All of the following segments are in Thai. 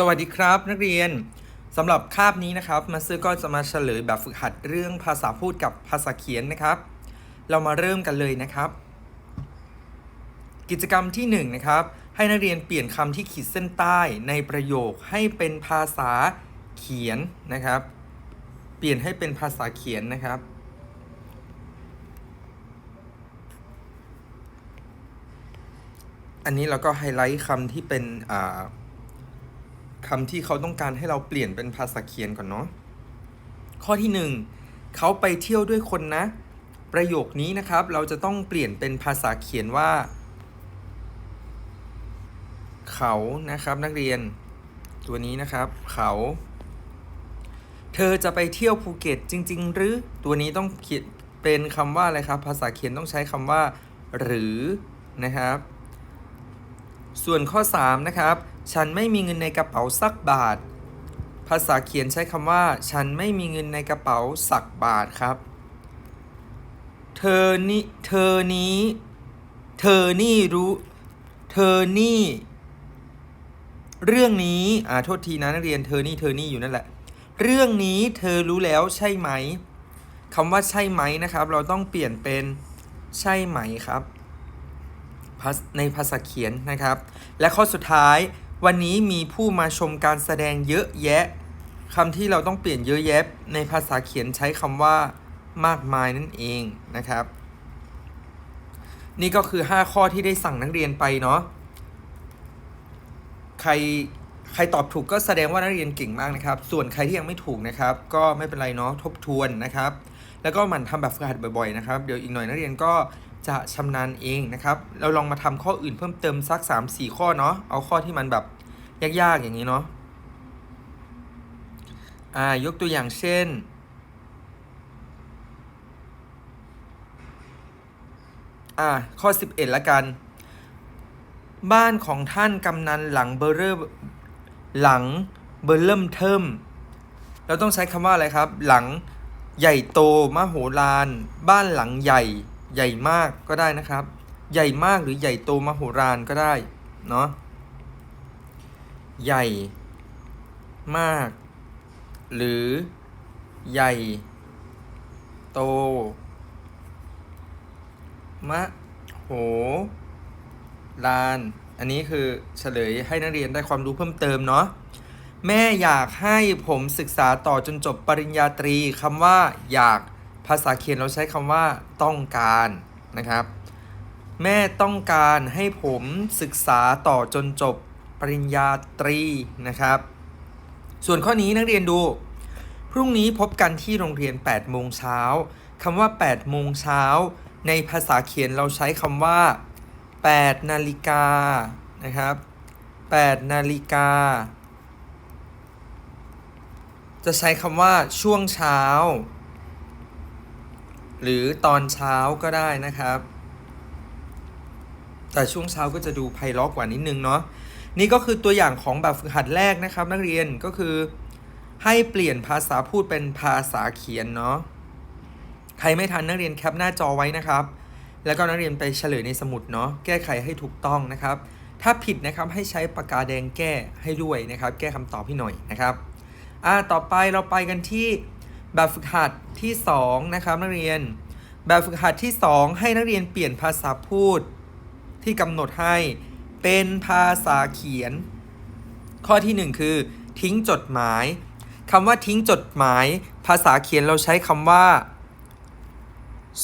สวัสดีครับ นักเรียนสำหรับคาบนี้นะครับมาซื้อก็จะมาเฉลยแบบฝึกหัดเรื่องภาษาพูดกับภาษาเขียนนะครับ เรามาเริ่มกันเลยนะครับ กิจกรรมที่1นงนะครับ ให้นักเรียนเปลี่ยนคำที่ขีดเส้นใต้ในประโยคให้เป็นภาษาเขียนนะครับ เปลี่ยนให้เป็นภาษาเขียนนะครับอันนี้เราก็ไฮไลท์คำที่เป็นอ่า คำที่เขาต้องการให้เราเปลี่ยนเป็นภาษาเขียนก่อนเนาะข้อที่หนึ่งเขาไปเที่ยวด้วยคนนะ ประโยคนี้นะครับเราจะต้องเปลี่ยนเป็นภาษาเขียนว่า เขานะครับนักเรียน ตัวนี้นะครับเขา เธอจะไปเที่ยวภูเก็ตจริง ๆ หรือตัวนี้ต้องเขียนเป็นคำว่าอะไรครับ ภาษาเขียนต้องใช้คำว่า หรือนะครับ ส่วนข้อ 3 นะครับ ฉันไม่มีเงินในกระเป๋าสักบาท ภาษาเขียนใช้คำว่า ฉันไม่มีเงินในกระเป๋าสักบาทครับ เธอนี่เธอนี้ เธอนี่รู้ เธอนี่ เรื่องนี้อ่าโทษทีนะนักเรียนเธอนี่เธอนี่อยู่นั่นแหละ เรื่องนี้เธอรู้แล้วใช่ไหมคำว่าใช่ไหมนะครับ เราต้องเปลี่ยนเป็นใช่ไหมครับ ในภาษาเขียนนะครับ และข้อสุดท้าย วันนี้มีผู้มาชมการแสดงเยอะแยะคำที่เราต้องเปลี่ยนเยอะแยะ ในภาษาเขียนใช้คำว่ามากมายนั่นเองนะครับ นี่ก็คือ 5 ข้อที่ได้สั่งนักเรียนไปเนาะใครใครตอบถูกก็แสดงว่านักเรียนเก่งมากนะครับ ส่วนใครที่ยังไม่ถูกนะครับ ก็ไม่เป็นไรเนาะทบทวนนะครับ แล้วก็หมั่นทำแบบฝึกหัดบ่อยๆนะครับ เดี๋ยวอีกหน่อยนักเรียนก็จะชำนาญเองนะครับ เราลองมาทำข้ออื่นเพิ่มเติมสัก 3-4 ข้อเนาะเอาข้อที่มันแบบ ยากๆอย่างนี้เนาะอ่ายกตัวอย่างเช่น อ่าข้อ 11ละกัน บ้านของท่านกำนันหลังเบอร์เรอร์หลังเบอร์เริ่มเทิมเราต้องใช้คำว่าอะไรครับ หลังใหญ่โตมโหฬารบ้านหลังใหญ่ใหญ่มากก็ได้นะครับ ใหญ่มากหรือใหญ่โตมโหฬารก็ได้เนาะ ใหญ่มาก หรือใหญ่โต มะ โหลาน อันนี้คือเฉลยให้นักเรียนได้ความรู้เพิ่มเติมเนาะ แม่อยากให้ผมศึกษาต่อจนจบปริญญาตรีคำว่า อยากภาษาเขียนเราใช้คำว่า ต้องการนะครับ แม่ต้องการให้ผมศึกษาต่อจนจบ ปริญญาตรีนะครับ ส่วนข้อนี้นักเรียนดู พรุ่งนี้พบกันที่โรงเรียน 8 โมงเช้าคำว่า 8 โมงเช้า ในภาษาเขียนเราใช้คำว่า 8 นาฬิกานะครับ 8 นาฬิกา จะใช้คำว่าช่วงเช้า หรือตอนเช้าก็ได้นะครับ แต่ช่วงเช้าก็จะดูไพเราะกว่านิดนึงเนาะ นี่ก็คือตัวอย่างของแบบฝึกหัดแรกนะครับ นักเรียนก็คือ ให้เปลี่ยนภาษาพูดเป็นภาษาเขียนเนาะใครไม่ทันนักเรียนแคปหน้าจอไว้นะครับ แล้วก็นักเรียนไปเฉลยในสมุดเนาะแก้ไขให้ถูกต้องนะครับ ถ้าผิดนะครับให้ใช้ปากกาแดงแก้ให้ด้วยนะครับ แก้คำตอบให้หน่อยนะครับอ่าต่อไปเราไปกันที่แบบฝึกหัดที่ 2 นะครับนักเรียน แบบฝึกหัดที่ 2 ให้นักเรียนเปลี่ยนภาษาพูดที่กำหนดให้ เป็นภาษาเขียน ข้อที่ 1 คือ ทิ้งจดหมายคำว่าทิ้งจดหมาย ภาษาเขียนเราใช้คำว่า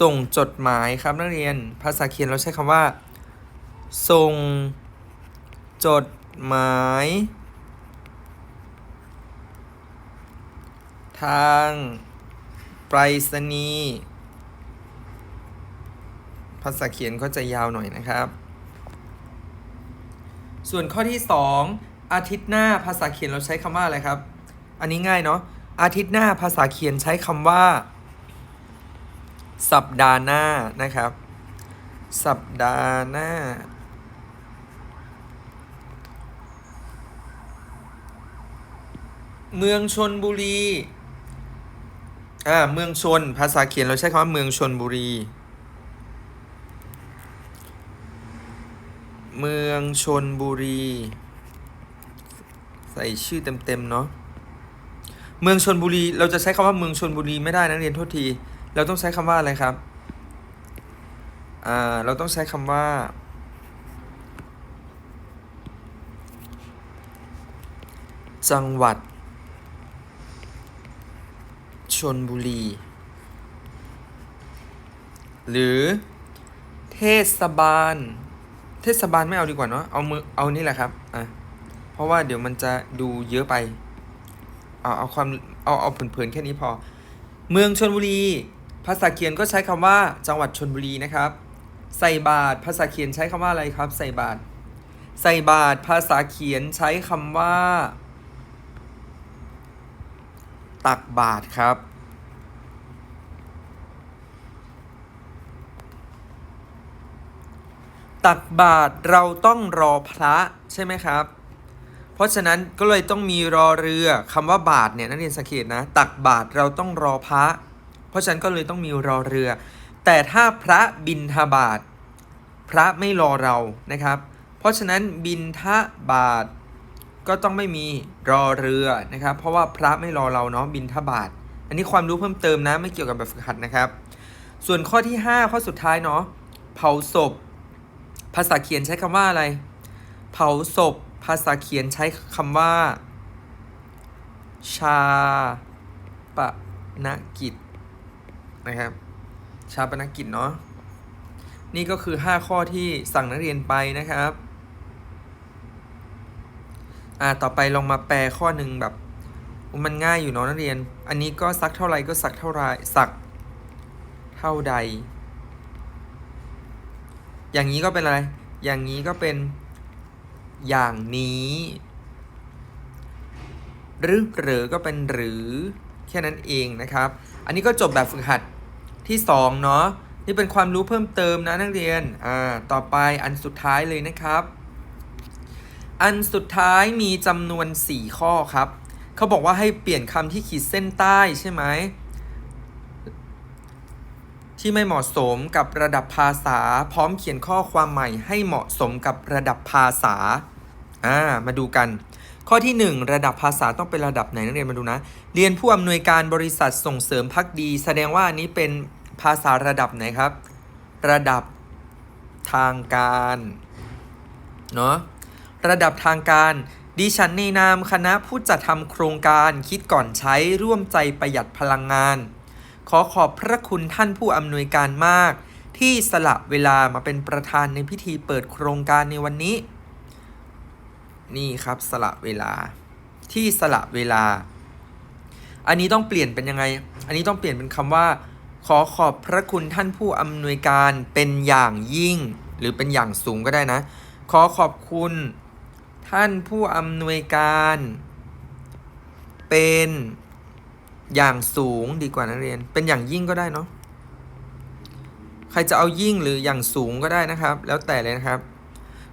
ส่งจดหมายครับนักเรียน ภาษาเขียนเราใช้คำว่า ส่งจดหมาย ทางไปรษณีย์ภาษาเขียนก็จะยาวหน่อยนะครับ ส่วนข้อที่ 2 อาทิตย์หน้าภาษาเขียนเราใช้คำว่าอะไรครับ อันนี้ง่ายเนาะอาทิตย์หน้าภาษาเขียนใช้คำว่า สัปดาห์หน้านะครับ สัปดาห์หน้า เมืองชนบุรีอ่าเมืองชนภาษาเขียนเราใช้คำว่าเมืองชนบุรี เมืองชนบุรี ใส่ชื่อเต็มๆเนาะเมืองชนบุรี เราจะใช้คำว่าเมืองชนบุรีไม่ได้นักเรียนโทษที เราต้องใช้คำว่าอะไรครับอ่าเราต้องใช้คำว่า จังหวัด ชนบุรี หรือ เทศบาล เทศบาลไม่เอาดีกว่าเนาะเอามือเอานี่แหละครับอะเพราะว่าเดี๋ยวมันจะดูเยอะไป เอาเอาความเอาเอาเผินๆแค่นี้พอ เมืองชนบุรี ภาษาเขียนก็ใช้คำว่าจังหวัดชนบุรีนะครับ ใส่บาตรภาษาเขียนใช้คำว่าอะไรครับ ใส่บาตรใส่บาตรภาษาเขียนใช้คำว่า ตักบาตรครับ ตักบาตรเราต้องรอพระใช่ไหมครับ เพราะฉะนั้นก็เลยต้องมีรอเรือคำว่าบาทเนี่ยนักเรียนสังเกตนะ ตักบาทเราต้องรอพระ เพราะฉะนั้นก็เลยต้องมีรอเรือ แต่ถ้าพระบินทบาทพระไม่รอเรานะครับ เพราะฉะนั้นบินทบาทก็ต้องไม่มีรอเรือนะครับ เพราะว่าพระไม่รอเราเนาะบินทบาทอันนี้ความรู้เพิ่มเติมนะไม่เกี่ยวกับแบบฝึกหัดนะครับ ส่วนข้อที่ 5 ข้อสุดท้ายเนาะเผาศพ ภาษาเขียนใช้คำว่าอะไร เผาศพ ภาษาเขียนใช้คำว่า ชาปนกิจนะครับ ชาปนกิจเนาะ นี่ก็คือ 5 ข้อที่สั่งนักเรียนไปนะครับ อ่า ต่อไปลองมาแปลข้อหนึ่งแบบมันง่ายอยู่เนาะนักเรียน อันนี้ก็สักเท่าไหร่ก็สักเท่าไหรสักเท่าใด อย่างนี้ก็เป็นอะไร อย่างนี้ก็เป็นอย่างนี้ หรือหรือก็เป็นหรือแค่นั้นเองนะครับ อันนี้ก็จบแบบฝึกหัดที่ 2 เนาะนี่เป็นความรู้เพิ่มเติมนะนักเรียน อ่า ต่อไปอันสุดท้ายเลยนะครับ อันสุดท้ายมีจำนวน 4 ข้อครับ เขาบอกว่าให้เปลี่ยนคำที่ขีดเส้นใต้ใช่ไหม ที่ไม่เหมาะสมกับระดับภาษา พร้อมเขียนข้อความใหม่ให้เหมาะสมกับระดับภาษาอ่ามาดูกัน ข้อที่ 1 ระดับภาษาต้องเป็นระดับไหนนักเรียนมาดูนะ เรียนผู้อำนวยการบริษัทส่งเสริมพักดี แสดงว่าอันนี้เป็นภาษาระดับไหนครับ ระดับทางการเนาะระดับทางการดิฉันในนามคณะผู้จัดทำโครงการคิดก่อนใช้ร่วมใจประหยัดพลังงาน ขอขอบพระคุณท่านผู้อำนวยการมาก ที่สละเวลามาเป็นประธานในพิธีเปิดโครงการในวันนี้ นี่ครับสละเวลา ที่สละเวลา อันนี้ต้องเปลี่ยนเป็นยังไง อันนี้ต้องเปลี่ยนเป็นคำว่า ขอขอบพระคุณท่านผู้อำนวยการเป็นอย่างยิ่ง หรือเป็นอย่างสูงก็ได้นะ ขอขอบคุณ ท่านผู้อำนวยการ เป็น อย่างสูงดีกว่านักเรียน เป็นอย่างยิ่งก็ได้เนาะใครจะเอายิ่งหรืออย่างสูงก็ได้นะครับ แล้วแต่เลยนะครับ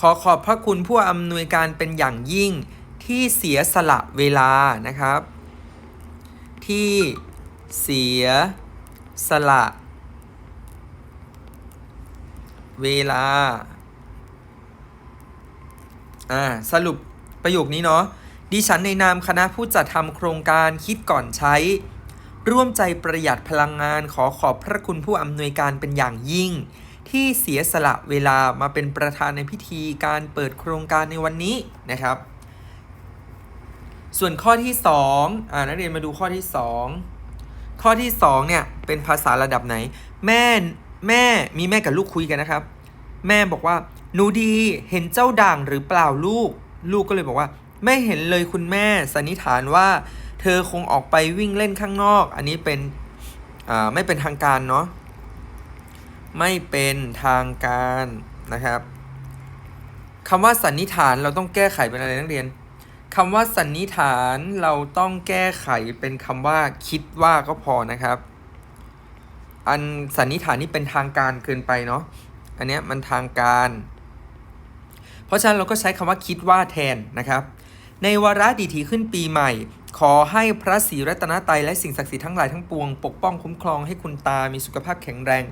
ขอขอบพระคุณผู้อำนวยการเป็นอย่างยิ่งที่เสียสละเวลานะครับ ที่เสียสละ เวลา อ่า สรุปประโยคนี้เนาะ ดิฉันในนามคณะผู้จัดทำโครงการคิดก่อนใช้ ร่วมใจประหยัดพลังงานขอขอบพระคุณผู้อำนวยการเป็นอย่างยิ่ง ที่เสียสละเวลามาเป็นประธานในพิธีการเปิดโครงการในวันนี้นะครับ ส่วนข้อที่ 2อ่านักเรียนมาดูข้อที่ 2 ข้อที่2เนี่ยเป็นภาษาระดับไหน แม่แม่มีแม่กับลูกคุยกันนะครับ แม่บอกว่าหนูดีเห็นเจ้าด่างหรือเปล่าลูก ลูกก็เลยบอกว่า ไม่เห็นเลยคุณแม่สันนิษฐานว่า เธอคงออกไปวิ่งเล่นข้างนอก อันนี้เป็นไม่เป็นทางการเนาะไม่เป็นทางการนะครับคำว่าสันนิษฐานเราต้องแก้ไขเป็นอะไรนักเรียนคำว่าสันนิษฐานเราต้องแก้ไขเป็นคำว่าคิดว่าก็พอนะครับ อันสันนิษฐานนี่เป็นทางการเกินไปเนาะอันเนี้ยมันทางการ เพราะฉะนั้นเราก็ใช้คำว่าคิดว่าแทนนะครับ ในวาระดีถีขึ้นปีใหม่ ขอให้พระศรีรัตนตรัยและสิ่งศักดิ์สิทธิ์ทั้งหลายทั้งปวง ปกป้องคุ้มครองให้คุณตามีสุขภาพแข็งแรง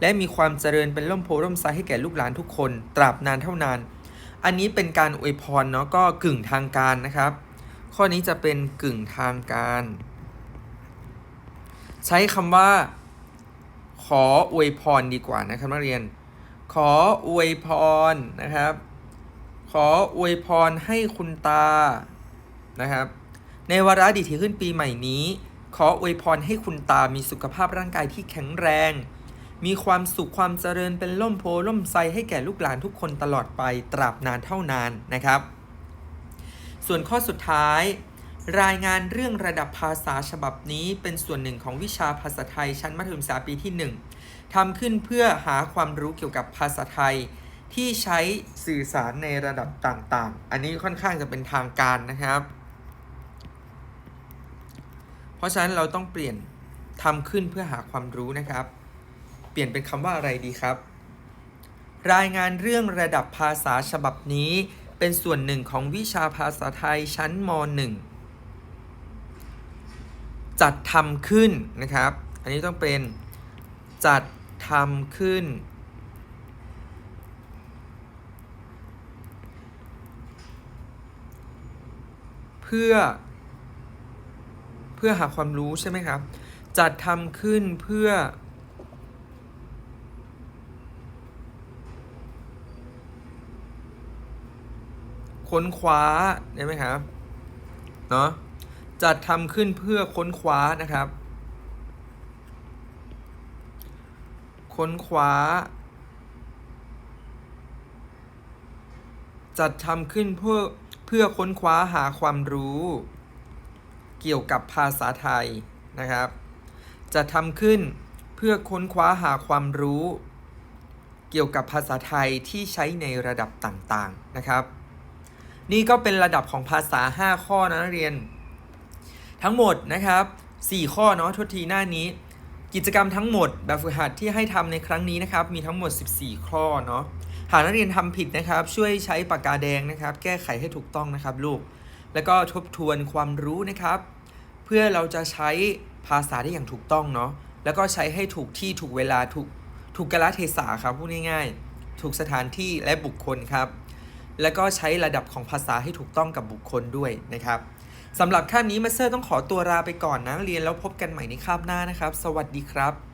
และมีความเจริญเป็นร่มโพร่มไทรให้แก่ลูกหลานทุกคน ตราบนานเท่านาน อันนี้เป็นการอวยพรเนาะก็กึ่งทางการนะครับ ข้อนี้จะเป็นกึ่งทางการ ใช้คำว่า ขออวยพรดีกว่านะครับนักเรียน ขออวยพรนะครับ ขออวยพรให้คุณตานะครับ ในวาระดีที่ขึ้นปีใหม่นี้ ขออวยพรให้คุณตามีสุขภาพร่างกายที่แข็งแรง มีความสุขความเจริญเป็นล่มโพล่มไทรให้แก่ลูกหลานทุกคนตลอดไปตราบนานเท่านานนะครับ ส่วนข้อสุดท้ายรายงานเรื่องระดับภาษาฉบับนี้เป็นส่วนหนึ่งของวิชาภาษาไทยชั้นมัธยมศึกษาปีที่ 1ทำขึ้นเพื่อหาความรู้เกี่ยวกับภาษาไทย ที่ใช้สื่อสารในระดับต่างๆ อันนี้ค่อนข้างจะเป็นทางการนะครับ เพราะฉะนั้นเราต้องเปลี่ยนทำขึ้นเพื่อหาความรู้นะครับ เปลี่ยนเป็นคำว่าอะไรดีครับ รายงานเรื่องระดับภาษาฉบับนี้ เป็นส่วนหนึ่งของวิชาภาษาไทยชั้นม .1 จัดทำขึ้นนะครับ อันนี้ต้องเป็นจัดทำขึ้น เพื่อ เพื่อหาความรู้ใช่ไหมครับ จัดทำขึ้นเพื่อ ค้นคว้าได้ไหมครับ เนาะจัดทำขึ้นเพื่อค้นคว้านะครับ ค้นคว้า จัดทำขึ้นเพื่อ พื่อค้นคว้าหาความรู้เกี่ยวกับภาษาไทยนะครับ จะทำขึ้นเพื่อค้นคว้าหาความรู้ เกี่ยวกับภาษาไทยที่ใช้ในระดับต่างๆนะครับ นี่ก็เป็นระดับของภาษา 5 ข้อนะักเรียน ทั้งหมดนะครับ 4 ข้อเนาะทษทีหน้านี้ กิจกรรมทั้งหมดแบบฝึกหัดที่ให้ทำในครั้งนี้นะครับ มีทั้งหมด 14 ข้อเนาะากนักเรียนทำผิดนะครับ ช่วยใช้ปากกาแดงนะครับ แก้ไขให้ถูกต้องนะครับลูก แล้วก็ทบทวนความรู้นะครับ เพื่อเราจะใช้ภาษาได้อย่างถูกต้องเนาะแล้วก็ใช้ให้ถูกที่ถูกเวลาถูกถูกกาลเทศะครับพูดง่ายๆ ถูกสถานที่และบุคคลครับ แล้วก็ใช้ระดับของภาษาให้ถูกต้องกับบุคคลด้วยนะครับสำหรับคาบนี้มาสเตอร์ต้องขอตัวลาไปก่อนนะเรียนแล้วพบกันใหม่ในคาบหน้านะครับ สวัสดีครับ